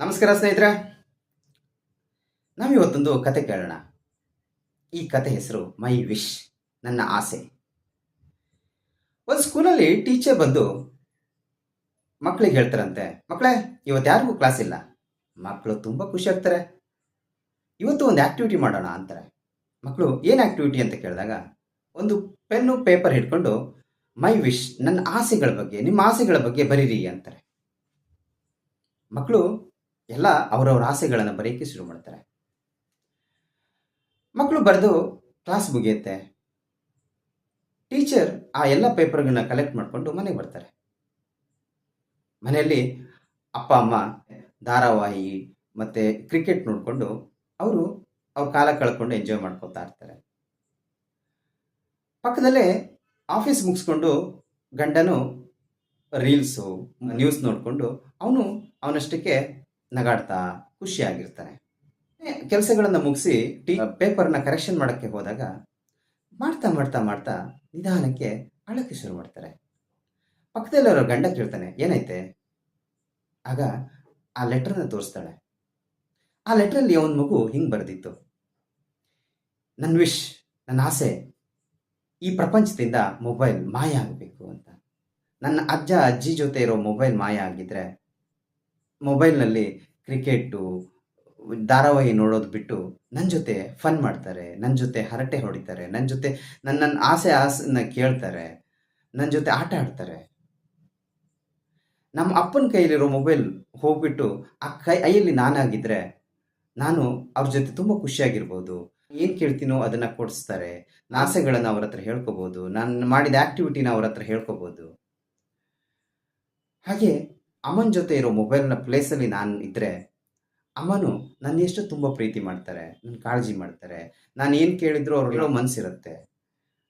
ನಮಸ್ಕಾರ ಸ್ನೇಹಿತರೆ. ನಾವಿವತ್ತೊಂದು ಕತೆ ಕೇಳೋಣ. ಈ ಕತೆ ಹೆಸರು ಮೈ ವಿಶ್, ನನ್ನ ಆಸೆ. ಒಂದು ಸ್ಕೂಲಲ್ಲಿ ಟೀಚರ್ ಬಂದು ಮಕ್ಕಳಿಗೆ ಹೇಳ್ತಾರಂತೆ ಮಕ್ಕಳೇ ಇವತ್ತು ಯಾರಿಗೂ ಕ್ಲಾಸ್ ಇಲ್ಲ. ಮಕ್ಕಳು ತುಂಬ ಖುಷಿ ಆಗ್ತಾರೆ. ಇವತ್ತು ಒಂದು ಆ್ಯಕ್ಟಿವಿಟಿ ಮಾಡೋಣ ಅಂತಾರೆ. ಮಕ್ಕಳು ಏನು ಆ್ಯಕ್ಟಿವಿಟಿ ಅಂತ ಕೇಳಿದಾಗ, ಒಂದು ಪೆನ್ನು, ಪೇಪರ್ ಹಿಡ್ಕೊಂಡು, ಮೈ ವಿಶ್, ನನ್ನ ಆಸೆಗಳ ಬಗ್ಗೆ, ನಿಮ್ಮ ಆಸೆಗಳ ಬಗ್ಗೆ ಬರೀರಿ ಅಂತಾರೆ. ಮಕ್ಕಳು ಎಲ್ಲ ಅವರವ್ರ ಆಸೆಗಳನ್ನು ಬರೆಯೋಕ್ಕೆ ಶುರು ಮಾಡ್ತಾರೆ. ಮಕ್ಕಳು ಬರೆದು ಕ್ಲಾಸ್ ಮುಗಿಯುತ್ತೆ. ಟೀಚರ್ ಆ ಎಲ್ಲ ಪೇಪರ್ಗಳನ್ನ ಕಲೆಕ್ಟ್ ಮಾಡಿಕೊಂಡು ಮನೆಗೆ ಬರ್ತಾರೆ. ಮನೆಯಲ್ಲಿ ಅಪ್ಪ, ಅಮ್ಮ, ಧಾರಾವಾಹಿ ಮತ್ತು ಕ್ರಿಕೆಟ್ ನೋಡಿಕೊಂಡು ಅವರು ಅವ್ರ ಕಾಲ ಕಳ್ಕೊಂಡು ಎಂಜಾಯ್ ಮಾಡ್ಕೊತಾ ಇರ್ತಾರೆ. ಪಕ್ಕದಲ್ಲೇ ಆಫೀಸ್ ಮುಗಿಸ್ಕೊಂಡು ಗಂಡನು ರೀಲ್ಸು ನ್ಯೂಸ್ ನೋಡಿಕೊಂಡು ಅವನು ಅವನಷ್ಟಕ್ಕೆ ನಗಾಡ್ತಾ ಖುಷಿಯಾಗಿರ್ತಾನೆ ಕೆಲಸಗಳನ್ನು ಮುಗಿಸಿ ಟಿ ಪೇಪರ್ನ ಕರೆಕ್ಷನ್ ಮಾಡೋಕ್ಕೆ ಹೋದಾಗ ಮಾಡ್ತಾ ಮಾಡ್ತಾ ಮಾಡ್ತಾ ನಿಧಾನಕ್ಕೆ ಅಳಕ್ಕೆ ಶುರು ಮಾಡ್ತಾರೆ. ಪಕ್ಕದಲ್ಲಿರೋ ಗಂಡ ಕೇಳ್ತಾನೆ ಏನೈತೆ? ಆಗ ಆ ಲೆಟ್ರನ್ನ ತೋರಿಸ್ತಾಳೆ. ಆ ಲೆಟ್ರಲ್ಲಿ ಅವನ ಮಗು ಹಿಂಗೆ ಬರೆದಿತ್ತು. ನನ್ನ ವಿಶ್ ನನ್ನ ಆಸೆ ಈ ಪ್ರಪಂಚದಿಂದ ಮೊಬೈಲ್ ಮಾಯ ಆಗಬೇಕು ಅಂತ. ನನ್ನ ಅಜ್ಜ ಅಜ್ಜಿ ಜೊತೆ ಇರೋ ಮೊಬೈಲ್ ಮಾಯ ಆಗಿದ್ರೆ ಮೊಬೈಲ್ನಲ್ಲಿ ಕ್ರಿಕೆಟು, ಧಾರಾವಾಹಿ ನೋಡೋದು ಬಿಟ್ಟು ನನ್ನ ಜೊತೆ ಫನ್ ಮಾಡ್ತಾರೆ ನನ್ನ ಜೊತೆ ಹರಟೆ ಹೊಡಿತಾರೆ ನನ್ನ ಜೊತೆ ನನ್ನ ನನ್ನ ಆಸೆ ಆಸೆನ ಕೇಳ್ತಾರೆ ನನ್ನ ಜೊತೆ ಆಟ ಆಡ್ತಾರೆ. ನಮ್ಮ ಅಪ್ಪನ ಕೈಯಲ್ಲಿರೋ ಮೊಬೈಲ್ ಹೋಗ್ಬಿಟ್ಟು ಆ ಕೈ ಕೈಯಲ್ಲಿ ನಾನಾಗಿದ್ದರೆ ನಾನು ಅವ್ರ ಜೊತೆ ತುಂಬ ಖುಷಿಯಾಗಿರ್ಬೋದು. ಏನು ಕೇಳ್ತೀನೋ ಅದನ್ನು ಕೊಡಿಸ್ತಾರೆ ಆಸೆಗಳನ್ನು ಅವ್ರ ಹತ್ರ ಹೇಳ್ಕೊಬೋದು, ನಾನು ಮಾಡಿದ ಆ್ಯಕ್ಟಿವಿಟಿನ ಅವ್ರ ಹತ್ರ ಹೇಳ್ಕೊಬೋದು. ಹಾಗೆ ಅಮ್ಮನ ಜೊತೆ ಇರೋ ಮೊಬೈಲ್ನ ಪ್ಲೇಸಲ್ಲಿ ನಾನು ಇದ್ದರೆ ಅಮ್ಮನು ನನ್ನ ಎಷ್ಟು ತುಂಬ ಪ್ರೀತಿ ಮಾಡ್ತಾರೆ ನನ್ನ ಕಾಳಜಿ ಮಾಡ್ತಾರೆ, ನಾನು ಏನು ಕೇಳಿದ್ರು ಅವ್ರಿಗೆ ಮನಸ್ಸಿರುತ್ತೆ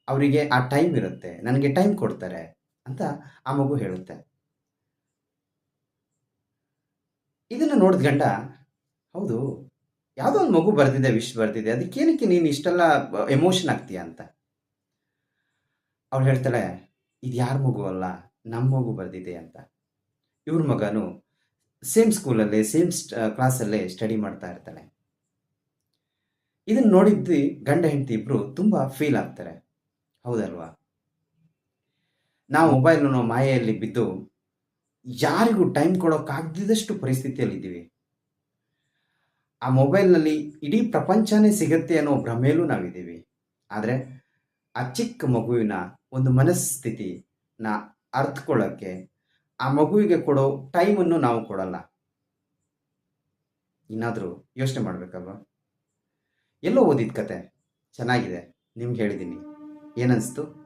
ಅವರಿಗೆ ಆ ಟೈಮ್ ಇರುತ್ತೆ, ನನಗೆ ಟೈಮ್ ಕೊಡ್ತಾರೆ ಅಂತ ಆ ಮಗು ಹೇಳುತ್ತೆ. ಇದನ್ನು ನೋಡಿದ ಗಂಡ, ಹೌದು, ಯಾವುದೋ ಒಂದು ಮಗು ಬರೆದಿದೆ, ವಿಶ್ ಬರ್ದಿದೆ, ಅದಕ್ಕೇನಕ್ಕೆ ನೀನು ಇಷ್ಟೆಲ್ಲ ಎಮೋಷನ್ ಆಗ್ತೀಯ ಅಂತ? ಅವಳು ಹೇಳ್ತಾಳೆ ಇದು ಯಾರ ಮಗು ಅಲ್ಲ ನಮ್ಮ ಮಗು ಬರೆದಿದೆ ಅಂತ. ಇವ್ರ ಮಗನು ಸೇಮ್ ಸ್ಕೂಲಲ್ಲೇ ಸೇಮ್ ಕ್ಲಾಸಲ್ಲೇ ಸ್ಟಡಿ ಮಾಡ್ತಾ ಇರ್ತಾಳೆ. ಇದನ್ನು ನೋಡಿದ್ದು ಗಂಡ ಹೆಂಡತಿ ಇಬ್ಬರು ತುಂಬ ಫೀಲ್ ಆಗ್ತಾರೆ. ಹೌದಲ್ವಾ? ನಾವು ಮೊಬೈಲ್ನ ಮಾಯೆಯಲ್ಲಿ ಬಿದ್ದು ಯಾರಿಗೂ ಟೈಮ್ ಕೊಡೋಕ್ಕಾಗದಿದ್ದಷ್ಟು ಪರಿಸ್ಥಿತಿಯಲ್ಲಿದ್ದೀವಿ ಆ ಮೊಬೈಲ್ನಲ್ಲಿ ಇಡೀ ಪ್ರಪಂಚನೇ ಸಿಗತ್ತೆ ಅನ್ನೋ ಭ್ರಮೆಯಲ್ಲೂ ನಾವಿದ್ದೀವಿ. ಆದರೆ ಆ ಚಿಕ್ಕ ಮಗುವಿನ ಒಂದು ಮನಸ್ಥಿತಿನ ಅರ್ಥಕೊಳ್ಳೋಕ್ಕೆ ಆ ಮಗುವಿಗೆ ಕೊಡೋ ಟೈಮನ್ನು ನಾವು ಕೊಡಲ್ಲ. ಇನ್ನಾದರೂ ಯೋಚನೆ ಮಾಡಬೇಕಲ್ವಾ? ಎಲ್ಲೋ ಓದಿದ ಕತೆ. ಚೆನ್ನಾಗಿದೆ. ನಿಮ್ಗೆ ಹೇಳಿದ್ದೀನಿ ಏನನ್ನಿಸ್ತು